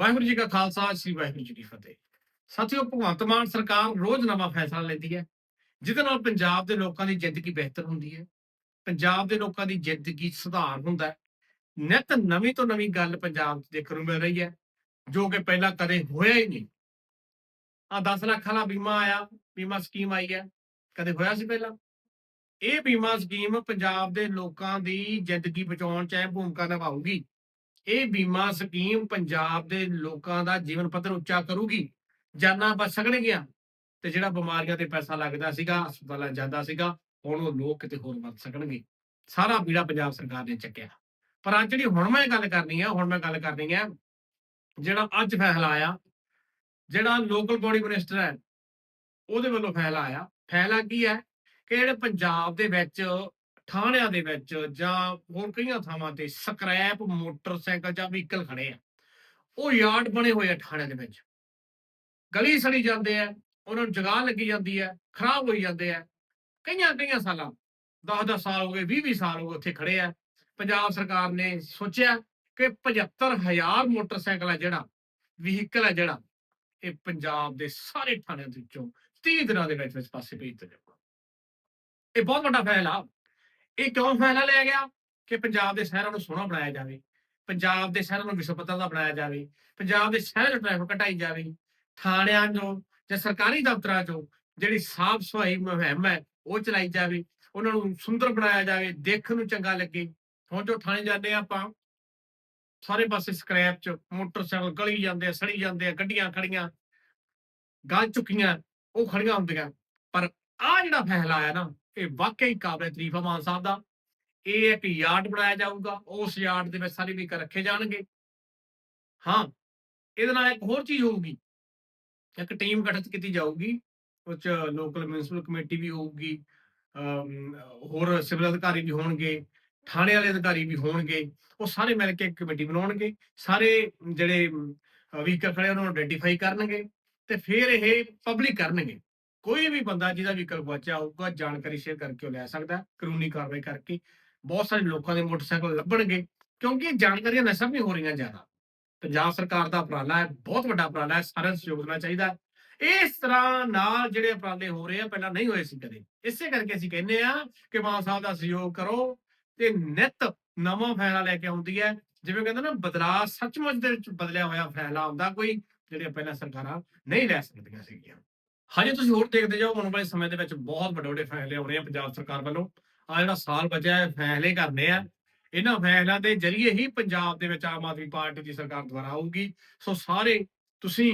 ਵਾਹਿਗੁਰੂ ਜੀ ਕਾ ਖਾਲਸਾ, ਸ੍ਰੀ ਵਾਹਿਗੁਰੂ ਜੀ ਕੀ ਫਤਿਹ। ਸਾਥੀਓ, ਭਗਵੰਤ ਮਾਨ ਸਰਕਾਰ ਰੋਜ਼ ਨਵਾਂ ਫੈਸਲਾ ਲੈਂਦੀ ਹੈ, ਜਿਹਦੇ ਨਾਲ ਪੰਜਾਬ ਦੇ ਲੋਕਾਂ ਦੀ ਜ਼ਿੰਦਗੀ ਬਿਹਤਰ ਹੁੰਦੀ ਹੈ, ਪੰਜਾਬ ਦੇ ਲੋਕਾਂ ਦੀ ਜ਼ਿੰਦਗੀ ਸੁਧਾਰ ਹੁੰਦਾ ਹੈ। ਨਿਤ ਨਵੀਂ ਤੋਂ ਨਵੀਂ ਗੱਲ ਪੰਜਾਬ 'ਚ ਦੇਖਣ ਨੂੰ ਮਿਲ ਰਹੀ ਹੈ, ਜੋ ਕਿ ਪਹਿਲਾਂ ਕਦੇ ਹੋਇਆ ਹੀ ਨਹੀਂ। ਆ 10 ਲੱਖ ਵਾਲਾ ਬੀਮਾ ਆਇਆ, ਬੀਮਾ ਸਕੀਮ ਆਈ ਹੈ, ਕਦੇ ਹੋਇਆ ਸੀ ਪਹਿਲਾਂ? ਇਹ ਬੀਮਾ ਸਕੀਮ ਪੰਜਾਬ ਦੇ ਲੋਕਾਂ ਦੀ ਜ਼ਿੰਦਗੀ ਬਚਾਉਣ 'ਚ ਅਹਿਮ ਭੂਮਿਕਾ ਨਿਭਾਊਗੀ ਇਹ ਬੀਮਾ ਸਕੀਮ ਪੰਜਾਬ ਦੇ ਲੋਕਾਂ ਦਾ ਜੀਵਨ ਪੱਧਰ ਉੱਚਾ ਕਰੂਗੀ। ਜਾਨਾਂ ਬਚ ਸਕਣਗੀਆਂ ਤੇ ਜਿਹੜਾ ਬਿਮਾਰੀਆਂ ਤੇ ਪੈਸਾ ਲੱਗਦਾ ਸੀਗਾ, ਹਸਪਤਾਲਾਂ ਜਾਂਦਾ ਸੀਗਾ, ਹੁਣ ਉਹ ਲੋਕ ਕਿਤੇ ਹੋਰ ਵਰਤ ਸਕਣਗੇ। ਸਾਰਾ ਬੀੜਾ ਪੰਜਾਬ ਸਰਕਾਰ ਨੇ ਚੱਕਿਆ। ਪਰ ਅੱਜ ਜਿਹੜੀ ਹੁਣ ਮੈਂ ਗੱਲ ਕਰਨੀ ਆ, ਹੁਣ ਮੈਂ ਗੱਲ ਕਰਨੀ ਆ, ਜਿਹੜਾ ਅੱਜ ਫੈਸਲਾ ਆਇਆ, ਜਿਹੜਾ ਲੋਕਲ ਬੋਡੀ ਮਿਨਿਸਟਰ ਹੈ, ਉਹਦੇ ਵੱਲੋਂ ਫੈਸਲਾ ਆਇਆ। ਫੈਸਲਾ ਕੀ ਹੈ ਕਿ ਜਿਹੜੇ ਪੰਜਾਬ ਦੇ ਵਿੱਚ ਥਾਣਿਆਂ ਦੇ ਵਿੱਚ ਜਾਂ ਹੋਰ ਕਈਆਂ ਥਾਵਾਂ ਤੇ ਸਕ੍ਰੈਪ ਮੋਟਰਸਾਈਕਲ ਜਾਂ ਵਹੀਕਲ ਖੜੇ ਆ। ਉਹ ਯਾਰਡ ਬਣੇ ਹੋਏ ਆ ਥਾਣਿਆਂ ਦੇ ਵਿੱਚ। ਗਲੀ ਸੜੀ ਜਾਂਦੇ ਆ, ਉਹਨਾਂ ਨੂੰ ਜਗ੍ਹਾ ਲੱਗੀ ਜਾਂਦੀ ਹੈ ਖਰਾਬ ਹੋਈ ਜਾਂਦੇ ਆ। ਕਈਆਂ ਕਈਆਂ ਸਾਲਾਂ 10-10 ਸਾਲ ਹੋ ਗਏ 20-20 ਸਾਲ ਹੋ ਗਏ ਉੱਥੇ ਖੜੇ ਆ। ਪੰਜਾਬ ਸਰਕਾਰ ਨੇ ਸੋਚਿਆ ਕਿ 75000 ਮੋਟਰਸਾਈਕਲ ਹੈ ਜਿਹੜਾ, ਵਹੀਕਲ ਹੈ ਜਿਹੜਾ, ਇਹ ਪੰਜਾਬ ਦੇ ਸਾਰੇ ਥਾਣਿਆਂ ਵਿੱਚੋਂ 30 ਦਿਨਾਂ ਦੇ ਵਿੱਚ ਵਿੱਚ ਪਾਸੇ ਭੇਜ ਦਿੱਤਾ ਜਾਊਗਾ ਇਹ ਬਹੁਤ ਵੱਡਾ ਫੈਸਲਾ ਇਹ ਕਿਉਂ ਫੈਸਲਾ ਲਿਆ ਗਿਆ? ਕਿ ਪੰਜਾਬ ਦੇ ਸ਼ਹਿਰਾਂ ਨੂੰ ਸੋਹਣਾ ਬਣਾਇਆ ਜਾਵੇ, ਪੰਜਾਬ ਦੇ ਸ਼ਹਿਰਾਂ ਨੂੰ ਵਿਸ਼ਵ ਪੱਧਰ ਦਾ ਬਣਾਇਆ ਜਾਵੇ, ਪੰਜਾਬ ਦੇ ਸ਼ਹਿਰਾਂ 'ਚ ਟ੍ਰੈਫਿਕ ਘਟਾਈ ਜਾਵੇ, ਥਾਣਿਆਂ 'ਚੋਂ ਜਾਂ ਸਰਕਾਰੀ ਦਫ਼ਤਰਾਂ 'ਚੋਂ ਜਿਹੜੀ ਸਾਫ਼ ਸਫ਼ਾਈ ਮੁਹਿੰਮ ਹੈ, ਉਹ ਚਲਾਈ ਜਾਵੇ, ਉਹਨਾਂ ਨੂੰ ਸੁੰਦਰ ਬਣਾਇਆ ਜਾਵੇ, ਦੇਖਣ ਨੂੰ ਚੰਗਾ ਲੱਗੇ। ਹੁਣ ਜੋ ਥਾਣੇ ਜਾਂਦੇ ਆ ਆਪਾਂ, ਸਾਰੇ ਪਾਸੇ ਸਕ੍ਰੈਪ 'ਚ ਮੋਟਰਸਾਈਕਲ ਗਲੀ ਜਾਂਦੇ ਆ, ਸੜੀ ਜਾਂਦੇ ਆ, ਗੱਡੀਆਂ ਖੜੀਆਂ ਗਲ ਚੁੱਕੀਆਂ, ਉਹ ਖੜੀਆਂ ਹੁੰਦੀਆਂ। ਪਰ ਆ ਜਿਹੜਾ ਫੈਸਲਾ ਆਇਆ ਨਾ ਇਹ ਵਾਕਈ ਕਾਬਲੇ ਤਾਰੀਫ ਆ ਮਾਨ ਸਾਹਿਬ ਦਾ। ਇਹ ਇੱਕ ਯਾਰਡ ਬਣਾਇਆ ਜਾਊਗਾ ਉਸ ਯਾਰਡ ਦੇ ਵਿੱਚ ਸਾਰੇ ਵਹੀਕਲ ਰੱਖੇ ਜਾਣਗੇ। ਹਾਂ ਇਹਦੇ ਨਾਲ ਇੱਕ ਹੋਰ ਚੀਜ਼ ਹੋਊਗੀ ਇੱਕ ਟੀਮ ਗਠਿਤ ਕੀਤੀ ਜਾਊਗੀ ਉਹ ਲੋਕਲ ਮਿਊਨਿਸਪਲ ਕਮੇਟੀ ਵੀ ਹੋਊਗੀ ਅਮ, ਹੋਰ ਸਿਵਲ ਅਧਿਕਾਰੀ ਵੀ ਹੋਣਗੇ ਥਾਣੇ ਵਾਲੇ ਅਧਿਕਾਰੀ ਵੀ ਹੋਣਗੇ ਉਹ ਸਾਰੇ ਮਿਲ ਕੇ ਕਮੇਟੀ ਬਣਾਉਣਗੇ ਸਾਰੇ ਜਿਹੜੇ ਵਹੀਕਲ ਖੜੇ ਉਹਨਾਂ ਨੂੰ ਆਇਡੈਂਟੀਫਾਈ ਕਰਨਗੇ ਤੇ ਫਿਰ ਇਹ ਪਬਲਿਕ ਕਰਨਗੇ। ਕੋਈ ਵੀ ਬੰਦਾ ਜਿਹਦਾ ਵੀ ਗੁਆਚਿਆ ਹੋਊਗਾ, ਜਾਣਕਾਰੀ ਸ਼ੇਅਰ ਕਰਕੇ ਉਹ ਲੈ ਸਕਦਾ, ਕਾਨੂੰਨੀ ਕਾਰਵਾਈ ਕਰਕੇ। ਬਹੁਤ ਸਾਰੇ ਲੋਕਾਂ ਦੇ ਮੋਟਰਸਾਈਕਲ ਲੱਭਣਗੇ, ਕਿਉਂਕਿ ਇਹ ਜਾਣਕਾਰੀਆਂ ਨਸ਼ਾ ਵੀ ਹੋ ਰਹੀਆਂ ਜ਼ਿਆਦਾ। ਪੰਜਾਬ ਸਰਕਾਰ ਦਾ ਉਪਰਾਲਾ ਹੈ, ਬਹੁਤ ਵੱਡਾ ਉਪਰਾਲਾ ਹੈ, ਸਾਰਿਆਂ ਨੂੰ ਸਹਿਯੋਗ ਦੇਣਾ ਚਾਹੀਦਾ ਇਸ ਤਰ੍ਹਾਂ ਨਾਲ ਜਿਹੜੇ ਉਪਰਾਲੇ ਹੋ ਰਹੇ ਆ, ਪਹਿਲਾਂ ਨਹੀਂ ਹੋਏ ਸੀ ਕਦੇ। ਇਸੇ ਕਰਕੇ ਅਸੀਂ ਕਹਿੰਦੇ ਆ ਕਿ ਮਾਨ ਸਾਹਿਬ ਦਾ ਸਹਿਯੋਗ ਕਰੋ ਤੇ ਨਿਤ ਨਵਾਂ ਫੈਸਲਾ ਲੈ ਕੇ ਆਉਂਦੀ ਹੈ। ਜਿਵੇਂ ਕਹਿੰਦੇ ਨਾ, ਬਦਲਾਅ ਸੱਚਮੁੱਚ ਦੇ ਵਿੱਚ ਬਦਲਿਆ ਹੋਇਆ ਫੈਸਲਾ ਆਉਂਦਾ, ਕੋਈ ਜਿਹੜੇ ਪਹਿਲਾਂ ਸਰਕਾਰਾਂ ਨਹੀਂ ਲੈ ਸਕਦੀਆਂ ਸੀਗੀਆਂ। ਹਜੇ ਤੁਸੀਂ ਹੋਰ ਦੇਖਦੇ ਜਾਓ ਆਉਣ ਵਾਲੇ ਸਮੇਂ ਦੇ ਵਿੱਚ ਬਹੁਤ ਵੱਡੇ ਵੱਡੇ ਫੈਸਲੇ ਆਉਣੇ ਆ ਪੰਜਾਬ ਸਰਕਾਰ ਵੱਲੋਂ। ਆ ਜਿਹੜਾ ਸਾਲ ਬਚਿਆ ਹੈ, ਫੈਸਲੇ ਕਰਨੇ ਆ। ਇਹਨਾਂ ਫੈਸਲਿਆਂ ਦੇ ਜ਼ਰੀਏ ਹੀ ਪੰਜਾਬ ਦੇ ਵਿੱਚ ਆਮ ਆਦਮੀ ਪਾਰਟੀ ਦੀ ਸਰਕਾਰ ਦੁਆਰਾ ਆਊਗੀ। ਸੋ ਸਾਰੇ ਤੁਸੀਂ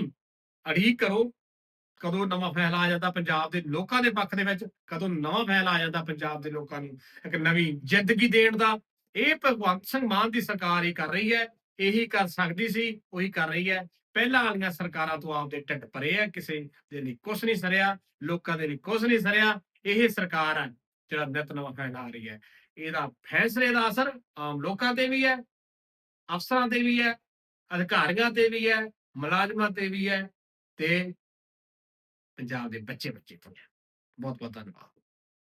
ਅੜੀਕ ਕਰੋ, ਕਦੋਂ ਨਵਾਂ ਫੈਸਲਾ ਆ ਜਾਂਦਾ ਪੰਜਾਬ ਦੇ ਲੋਕਾਂ ਦੇ ਪੱਖ ਦੇ ਵਿੱਚ, ਕਦੋਂ ਨਵਾਂ ਫੈਸਲਾ ਆ ਜਾਂਦਾ ਪੰਜਾਬ ਦੇ ਲੋਕਾਂ ਨੂੰ ਇੱਕ ਨਵੀਂ ਜ਼ਿੰਦਗੀ ਦੇਣ ਦਾ। ਇਹ ਭਗਵੰਤ ਸਿੰਘ ਮਾਨ ਦੀ ਸਰਕਾਰ ਹੀ ਕਰ ਰਹੀ ਹੈ, ਇਹੀ ਕਰ ਸਕਦੀ ਸੀ, ਉਹੀ ਕਰ ਰਹੀ ਹੈ। ਪਹਿਲਾਂ ਵਾਲੀਆਂ ਸਰਕਾਰਾਂ ਤੋਂ ਆਪਦੇ ਢਿੱਡ ਭਰੇ ਆ, ਕਿਸੇ ਦੇ ਲਈ ਕੁਝ ਨਹੀਂ ਸਰਿਆ, ਲੋਕਾਂ ਦੇ ਲਈ ਕੁਝ ਨਹੀਂ ਸਰਿਆ, ਇਹ ਸਰਕਾਰ ਹੈ ਜਿਹੜਾ ਨਿਤ ਨਵਾਂ ਫੈਲਾ ਰਹੀ ਹੈ। ਇਹਦਾ ਫੈਸਲੇ ਦਾ ਅਸਰ ਆਮ ਲੋਕਾਂ ਤੇ ਵੀ ਹੈ, ਅਫਸਰਾਂ ਤੇ ਵੀ ਹੈ, ਅਧਿਕਾਰੀਆਂ ਤੇ ਵੀ ਹੈ, ਮੁਲਾਜ਼ਮਾਂ ਤੇ ਵੀ ਹੈ ਤੇ ਪੰਜਾਬ ਦੇ ਬੱਚੇ ਬੱਚੇ ਤੇ ਵੀ ਹੈ। ਬਹੁਤ ਬਹੁਤ ਧੰਨਵਾਦ।